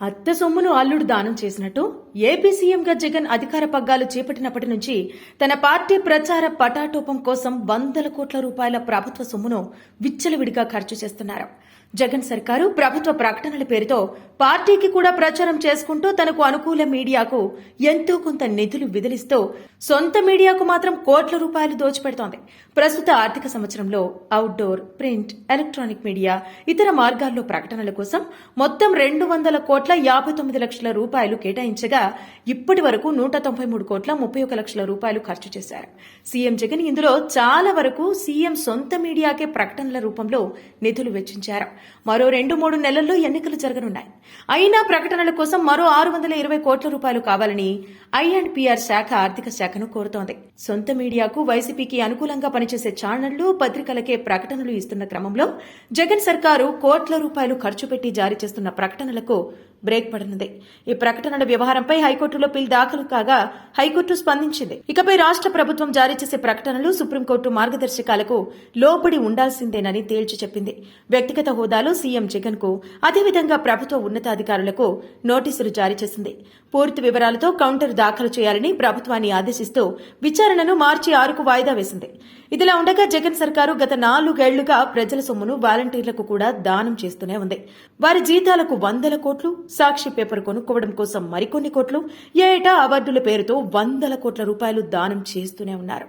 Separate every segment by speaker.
Speaker 1: అత్త సొమ్మును అల్లుడు దానం చేసినట్టు ఏపీ సీఎంగా జగన్ అధికార పగ్గాలు చేపట్టినప్పటి నుంచి తన పార్టీ ప్రచార పటాటోపం కోసం వందల కోట్ల రూపాయల ప్రభుత్వ సొమ్మును విచ్చలవిడిగా ఖర్చు చేస్తున్నారు. జగన్ సర్కారు ప్రభుత్వ ప్రకటనల పేరుతో పార్టీకి కూడా ప్రచారం చేసుకుంటూ తనకు అనుకూల మీడియాకు ఎంతో కొంత నిధులు విదిలిస్తూ సొంత మీడియాకు మాత్రం కోట్ల రూపాయలు దోచిపెడుతోంది. ప్రస్తుత ఆర్థిక సంవత్సరంలో అవుట్డోర్ ప్రింట్ ఎలక్ట్రానిక్ మీడియా ఇతర మార్గాల్లో ప్రకటనల కోసం మొత్తం రెండు వందల కోట్ల యాభై తొమ్మిది లక్షల రూపాయలు కేటాయించగా ఇప్పటి వరకు నూట తొంభై మూడు కోట్ల ముప్పై ఒక లక్షల రూపాయలు ఖర్చు చేశారు. సీఎం జగన్ ఇందులో చాలా వరకు సీఎం సొంత మీడియాకే ప్రకటనల రూపంలో నిధులు వెచ్చించారు. మరో రెండు మూడు నెలల్లో ఎన్నికలు జరగనున్నాయి. అయినా ప్రకటనల కోసం మరో ఆరు వందల ఇరవై కోట్ల రూపాయలు కావాలని ఐ అండ్ పిఆర్ శాఖ ఆర్థిక శాఖను కోరుతోంది. సొంత మీడియాకు వైసీపీకి అనుకూలంగా పనిచేసే ఛానళ్ళు పత్రికలకే ప్రకటనలు ఇస్తున్న క్రమంలో జగన్ సర్కారు కోట్ల రూపాయలు ఖర్చు పెట్టి జారీ చేస్తున్న ప్రకటనలకు బ్రేక్ పడనుంది. ఈ ప్రకటనల వ్యవహారంపై హైకోర్టులో పిల్ దాఖలు కాగా హైకోర్టు స్పందించింది. ఇకపై రాష్ట్ర ప్రభుత్వం జారీ చేసే ప్రకటనలు సుప్రీంకోర్టు మార్గదర్శకాలకు లోబడి ఉండాల్సిందేనని తేల్చి చెప్పింది. వ్యక్తిగత హోదాలో సీఎం జగన్కు అదేవిధంగా ప్రభుత్వ ఉన్నతాధికారులకు నోటీసులు జారీ చేసింది. పూర్తి వివరాలతో కౌంటర్ దాఖలు చేయాలని ప్రభుత్వాన్ని ఆదేశిస్తూ విచారణను మార్చి ఆరుకు వాయిదా వేసింది. ఇదిలా ఉండగా జగన్ సర్కారు గత నాలుగేళ్ళుగా ప్రజల సొమ్మును వాలంటీర్లకు కూడా దానం చేస్తూనే ఉంది. వారి జీతాలకు వందల కోట్లు సాక్షి పేపర్ కొనుక్కోవడం కోసం మరికొన్ని కోట్లు ఏటా అవార్డుల పేరుతో వందల కోట్ల రూపాయలు దానం చేస్తూనే ఉన్నారు.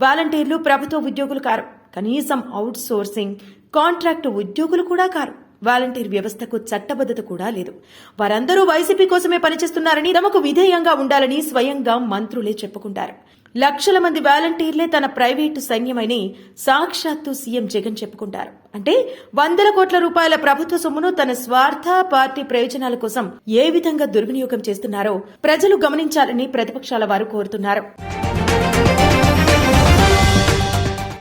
Speaker 1: వాలంటీర్లు ప్రభుత్వ ఉద్యోగులు కారు కనీసం అవుట్ సోర్సింగ్ కాంట్రాక్టు ఉద్యోగులు కూడా కారు. వాలంటీర్ వ్యవస్థకు చట్టబద్ధత కూడా లేదు. వారందరూ వైసీపీ కోసమే పనిచేస్తున్నారని తమకు విధేయంగా ఉండాలని స్వయంగా మంత్రులే చెప్పుకుంటారు. లక్షల మంది వాలంటీర్లే తన ప్రైవేటు సైన్యమని సాక్షాత్తు సీఎం జగన్ చెప్పుకుంటారు. అంటే వందల కోట్ల రూపాయల ప్రభుత్వ సొమ్మును తన స్వార్థ పార్టీ ప్రయోజనాల కోసం ఏ విధంగా దుర్వినియోగం చేస్తున్నారో ప్రజలు గమనించాలని ప్రతిపక్షాల వారు కోరుతున్నారు.